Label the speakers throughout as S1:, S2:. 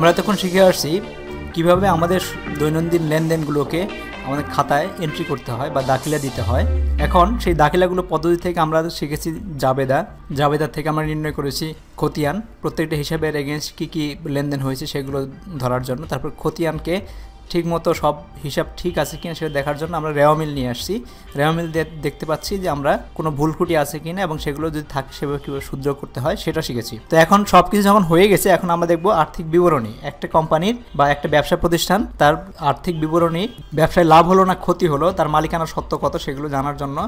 S1: আমরা এতক্ষণ শিখে আসছি কীভাবে আমাদের দৈনন্দিন লেনদেনগুলোকে আমাদের খাতায় এন্ট্রি করতে হয় বা দাখিলা দিতে হয়। এখন সেই দাখিলাগুলো পদ্ধতি থেকে আমরা শিখেছি জাবেদা। জাবেদা থেকে আমরা নির্ণয় করেছি খতিয়ান। প্রত্যেকটা হিসাবের এগেনস্ট কী কী লেনদেন হয়েছে সেগুলো ধরার জন্য। তারপর খতিয়ানকে ঠিকমতো সব হিসাব ঠিক আছে কিনা সেটা দেখার জন্য আমরা রেওয়ামিল নিয়ে আসছি। রেওয়ামিল দেখতে পাচ্ছি যে আমরা কোনো ভুল খুঁটি আছে কিনা এবং সেগুলো যদি থাকে সেভাবে কীভাবে শুদ্ধ করতে হয় সেটা শিখেছি। তো এখন সব কিছু যখন হয়ে গেছে, এখন আমরা দেখব আর্থিক বিবরণী। একটা কোম্পানির বা একটা ব্যবসা প্রতিষ্ঠান, তার আর্থিক বিবরণী, ব্যবসায় লাভ হলো না ক্ষতি হলো, তার মালিকানা সত্য কত সেগুলো জানার জন্য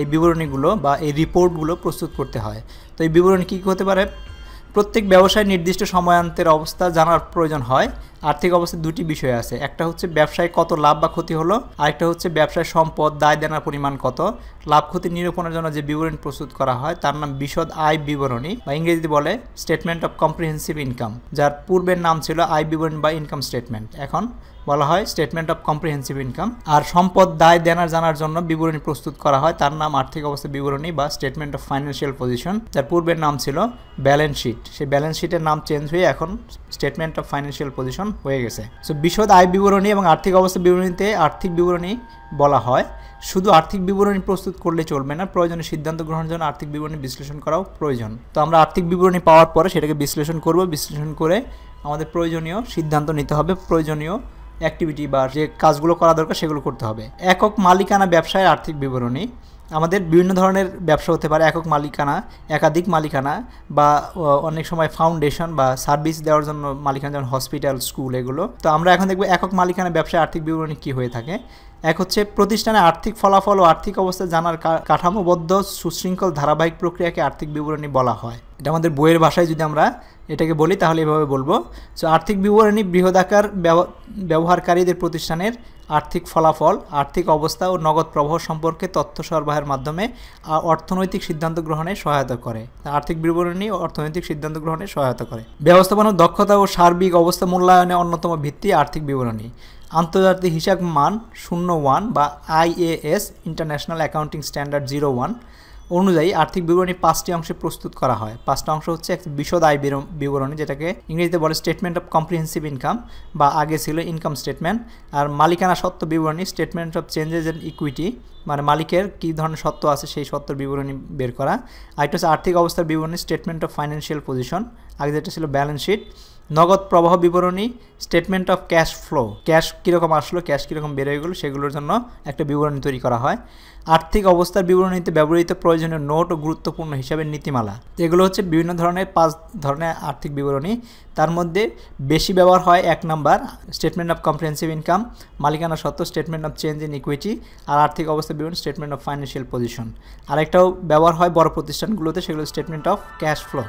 S1: এই বিবরণীগুলো বা এই রিপোর্টগুলো প্রস্তুত করতে হয়। তো এই বিবরণী কী হতে পারে? প্রত্যেক ব্যবসায় নির্দিষ্ট সময়ান্তের অবস্থা জানার প্রয়োজন হয়। আর্থিক অবস্থা দুটি বিষয় আছে। একটা হচ্ছে ব্যবসায় কত লাভ বা ক্ষতি হলো, আরেকটা হচ্ছে ব্যবসায় সম্পদ দায় দেনার পরিমাণ কত। লাভ ক্ষতি নিরূপণের জন্য যে বিবরণী প্রস্তুত করা হয়, তার নাম বিশদ আয় বিবরণী বা ইংরেজিতে বলে স্টেটমেন্ট অফ কম্প্রিহেন্সিভ ইনকাম যার পূর্বের নাম ছিল আয় বিবরণী বা ইনকাম স্টেটমেন্ট এখন বলা হয় স্টেটমেন্ট অফ কম্প্রিহেন্সিভ ইনকাম আর সম্পদ দায় দেনার জানার জন্য বিবরণী প্রস্তুত করা হয়, তার নাম আর্থিক অবস্থা বিবরণী বা স্টেটমেন্ট অফ ফাইন্যান্সিয়াল পজিশন যার পূর্বের নাম ছিল ব্যালেন্স শিট সেই ব্যালেন্স শিটের নাম চেঞ্জ হয়ে এখন স্টেটমেন্ট অফ ফাইন্যান্সিয়াল পজিশন হয়ে গেছে। সো বিশদ আয় বিবরণী এবং আর্থিক অবস্থা বিবরণীতে আর্থিক বিবরণী বলা হয়। শুধু আর্থিক বিবরণী প্রস্তুত করলে চলবে না, প্রয়োজনীয় সিদ্ধান্ত গ্রহণের জন্য আর্থিক বিবরণী বিশ্লেষণ করাও প্রয়োজন। তো আমরা আর্থিক বিবরণী পাওয়ার পরে সেটাকে বিশ্লেষণ করব। বিশ্লেষণ করে আমাদের প্রয়োজনীয় সিদ্ধান্ত নিতে হবে, প্রয়োজনীয় অ্যাক্টিভিটি বা যে কাজগুলো করা দরকার সেগুলো করতে হবে। একক মালিকানা ব্যবসায় আর্থিক বিবরণী। আমাদের বিভিন্ন ধরনের ব্যবসা হতে পারে একক মালিকানা, একাধিক মালিকানা বা অনেক সময় ফাউন্ডেশন বা সার্ভিস দেওয়ার জন্য মালিকানা যেমন হসপিটাল স্কুল এগুলো। তো আমরা এখন দেখব একক মালিকানা ব্যবসায় আর্থিক বিবরণী কী হয়ে থাকে। এক হচ্ছে প্রতিষ্ঠানে আর্থিক ফলাফল ও আর্থিক অবস্থা জানার কাঠামোবদ্ধ সুশৃঙ্খল ধারাবাহিক প্রক্রিয়াকে আর্থিক বিবরণী বলা হয়। এটা আমাদের বইয়ের ভাষায় যদি আমরা এটাকে বলি, তাহলে এভাবে বলব। সো আর্থিক বিবরণী বৃহদাকার ব্যবহারকারীদের প্রতিষ্ঠানের আর্থিক ফলাফল, আর্থিক অবস্থা ও নগদ প্রবাহ সম্পর্কে তথ্য সরবরাহের মাধ্যমে অর্থনৈতিক সিদ্ধান্ত গ্রহণে সহায়তা করে। আর্থিক বিবরণী অর্থনৈতিক সিদ্ধান্ত গ্রহণে সহায়তা করে। ব্যবস্থাপনার দক্ষতা ও সার্বিক অবস্থা মূল্যায়নে অন্যতম ভিত্তি আর্থিক বিবরণী। আন্তর্জাতিক হিসাব মান শূন্য ওয়ান বা IAS international accounting standard zero one অনুযায়ী আর্থিক বিবরণী পাঁচটি অংশে প্রস্তুত করা হয়। পাঁচটা অংশ হচ্ছে এক বিশদ আয় বিবরণী, যেটাকে ইংরেজিতে বলে স্টেটমেন্ট অফ কম্প্রিহেন্সিভ ইনকাম বা আগে ছিল ইনকাম স্টেটমেন্ট আর মালিকানা সত্ত্ব বিবরণী statement of changes and equity মানে মালিকের কী ধরনের সত্ত্ব আছে সেই সত্ত্বর বিবরণী বের করা। আরেকটা হচ্ছে আর্থিক অবস্থার বিবরণী স্টেটমেন্ট অফ ফাইন্যান্সিয়াল পজিশন আগে যেটা ছিল ব্যালেন্স শিট নগদ প্রবাহ বিবরণী statement of cash flow cash কীরকম আসলো ক্যাশ কীরকম বেরোয় গেলো, সেগুলোর জন্য একটা বিবরণী তৈরি করা হয়। আর্থিক অবস্থার বিবরণীতে ব্যবহৃত প্রয়োজনীয় নোট ও গুরুত্বপূর্ণ হিসাবে নীতিমালা। এগুলো হচ্ছে বিভিন্ন ধরনের পাঁচ ধরনের আর্থিক বিবরণী। তার মধ্যে বেশি ব্যবহার হয় এক number statement of comprehensive income মালিকানা সত্ত্ব statement of change in equity আর আর্থিক অবস্থা বিবরণী স্টেটমেন্ট অফ ফাইন্যান্সিয়াল পজিশন আরেকটাও ব্যবহার হয় বড় প্রতিষ্ঠানগুলোতে, সেগুলো স্টেটমেন্ট অফ ক্যাশ ফ্লো